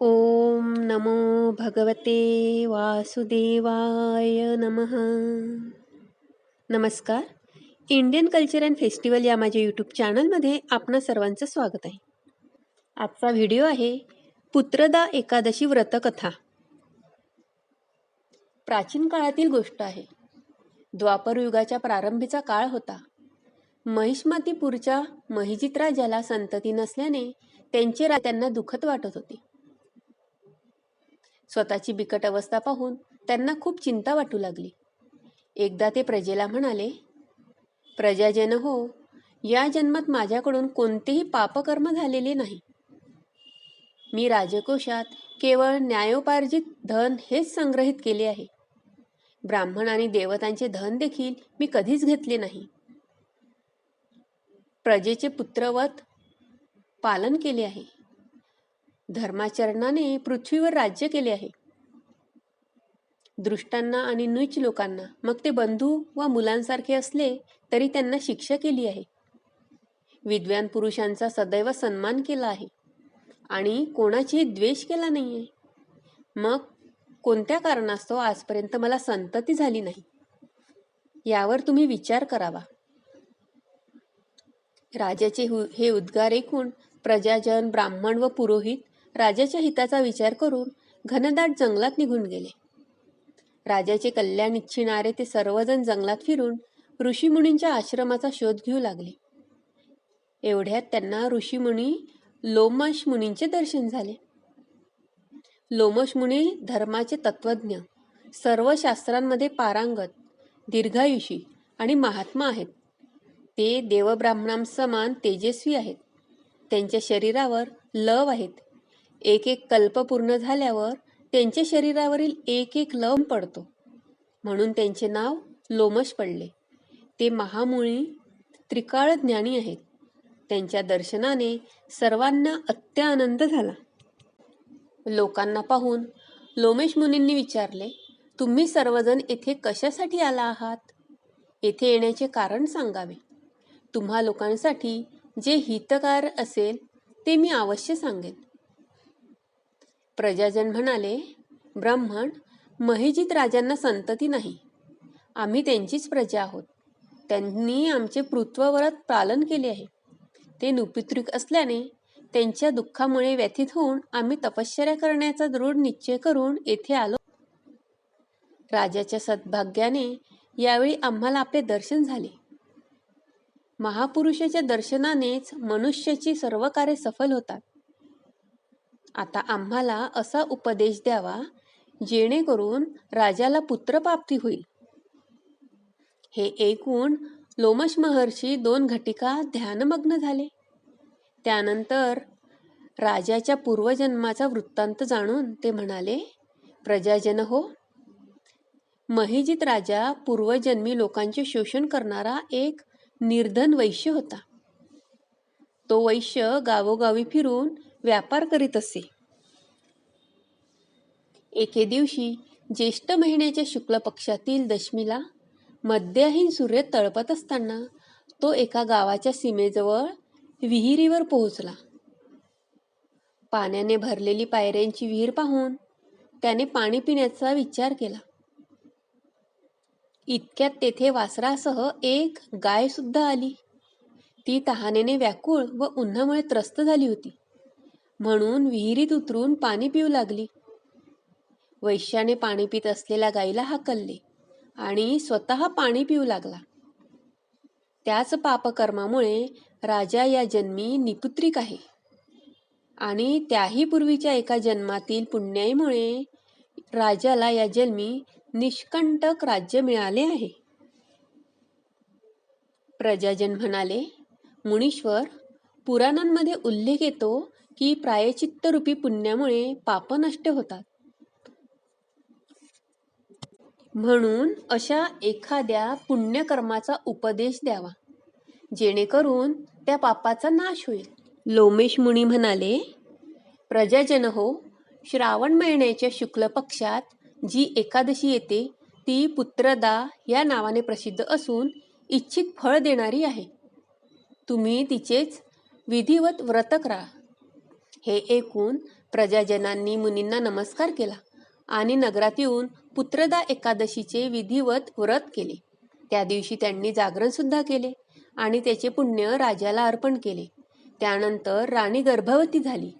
ओम नमो भगवते वासुदेवाय नमः। नमस्कार इंडियन कल्चर अँड फेस्टिवल या माझ्या यूट्यूब चॅनलमध्ये आपणा सर्वांचं स्वागत आहे. आजचा व्हिडिओ आहे पुत्रदा एकादशी व्रतकथा. प्राचीन काळातील गोष्ट आहे. द्वापर युगाच्या प्रारंभीचा काळ होता. महिष्मतीपूरच्या महिजित राजाला संतती नसल्याने त्यांचे रा त्यांना दुखत वाटत होते. स्वतःची बिकट अवस्था पाहून त्यांना खूप चिंता वाटू लागली. एकदा ते प्रजेला म्हणाले प्रजाजन हो या जन्मात माझ्याकडून कोणतेही पापकर्म झालेले नाही. मी राजकोशात केवळ न्यायोपार्जित धन हेच संग्रहित केले आहे. ब्राह्मण आणि देवतांचे धन देखील मी कधीच घेतले नाही. प्रजेचे पुत्रवत पालन केले आहे. धर्माचरणाने पृथ्वीवर राज्य केले आहे. दृष्टांना आणि नीच लोकांना मग ते बंधू व मुलांसारखे असले तरी त्यांना शिक्षा केली आहे. विद्वान पुरुषांचा सदैव सन्मान केला आहे. आणि कोणाचीही द्वेष केला नाहीये. मग कोणत्या कारणास्तव आजपर्यंत मला संतती झाली नाही? यावर तुम्ही विचार करावा. राजाचे हे उद्गार ऐकून प्रजाजन ब्राह्मण व पुरोहित राजाच्या हिताचा विचार करून घनदाट जंगलात निघून गेले. राजाचे कल्याण इच्छिणारे ते सर्वजण जंगलात फिरून ऋषीमुनींच्या आश्रमाचा शोध घेऊ लागले. एवढ्यात त्यांना ऋषीमुनी लोमश मुनींचे दर्शन झाले. लोमश मुनी धर्माचे तत्वज्ञ सर्व शास्त्रांमध्ये पारांगत दीर्घायुषी आणि महात्मा आहेत. ते देवब्राह्मणांसमान तेजस्वी आहेत. त्यांच्या शरीरावर लव आहेत. एक एक कल्प पूर्ण झाल्यावर त्यांच्या शरीरावरील एक एक लम पडतो. म्हणून त्यांचे नाव लोमश पडले. ते महामुळी त्रिकाळ ज्ञानी आहेत. त्यांच्या दर्शनाने सर्वांना अत्यानंद झाला. लोकांना पाहून लोमेश मुनींनी विचारले तुम्ही सर्वजण येथे कशासाठी आला आहात? येथे येण्याचे कारण सांगावे. तुम्हा लोकांसाठी जे हितकार असेल ते मी अवश्य सांगेन. प्रजाजन म्हणाले ब्राह्मण महिजित राजांना संतती नाही. आम्ही त्यांचीच प्रजा आहोत. त्यांनी आमचे पृथ्वव्रत पालन केले आहे. ते नुपित्रिक असल्याने त्यांच्या दुःखामुळे व्यथित होऊन आम्ही तपश्चर्या करण्याचा दृढ निश्चय करून येथे आलो. राजाच्या सद्भाग्याने यावेळी आम्हाला आपले दर्शन झाले. महापुरुषाच्या दर्शनानेच मनुष्याची सर्व कार्य सफल होतात. आता आम्हाला असा उपदेश द्यावा जेणेकरून राजाला पुत्रप्राप्ती होईल. हे ऐकून लोमश महर्षी दोन घटिका ध्यानमग्न झाले. त्यानंतर राजाच्या पूर्वजन्माचा वृत्तांत जाणून ते म्हणाले प्रजाजन हो महिजित राजा पूर्वजन्मी लोकांचे शोषण करणारा एक निर्धन वैश्य होता. तो वैश्य गावोगावी फिरून व्यापार करीत असे. एके दिवशी ज्येष्ठ महिन्याच्या शुक्ल पक्षातील दशमीला मध्यहीन सूर्य तळपत असताना तो एका गावाच्या सीमेजवळ विहिरीवर पोहोचला. पाण्याने भरलेली पायऱ्यांची विहीर पाहून त्याने पाणी पिण्याचा विचार केला. इतक्यात तेथे वासरासह एक गाय सुद्धा आली. ती तहानेने व्याकुळ व उन्हामुळे त्रस्त झाली होती. म्हणून विहिरीत उतरून पाणी पिऊ लागली. वैश्याने पाणी पित असलेल्या गाईला हाकलले आणि स्वतः पाणी पिऊ लागला. त्याच पापकर्मामुळे राजा या जन्मी निपुत्रिक आहे. आणि त्याही पूर्वीच्या एका जन्मातील पुण्याईमुळे राजाला या जन्मी निष्कंटक राज्य मिळाले आहे. प्रजाजन म्हणाले मुनीश्वर पुराणांमध्ये उल्लेख येतो की प्रायचित्त रूपी पुण्यामुळे पाप नष्ट होतात. म्हणून अशा एखाद्या पुण्यकर्माचा उपदेश द्यावा जेणेकरून त्या पापाचा नाश होईल. लोमेश मुनी म्हणाले प्रजाजन हो श्रावण महिन्याच्या शुक्ल पक्षात जी एकादशी येते ती पुत्रदा या नावाने प्रसिद्ध असून इच्छित फळ देणारी आहे. तुम्ही तिचेच विधिवत व्रत करा हे ऐकून प्रजाजनांनी मुनींना नमस्कार केला आणि नगरात येऊन पुत्रदा एकादशीचे विधिवत व्रत केले. त्या दिवशी त्यांनी जागरण सुद्धा केले आणि त्याचे पुण्य राजाला अर्पण केले. त्यानंतर राणी गर्भवती झाली.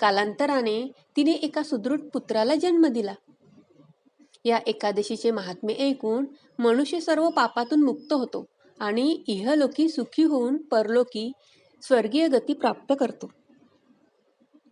कालांतराने तिने एका सुदृढ पुत्राला जन्म दिला. या एकादशीचे महात्म्य ऐकून मनुष्य सर्व पापातून मुक्त होतो आणि इहलोकी सुखी होऊन परलोकी स्वर्गीय गती प्राप्त करतो.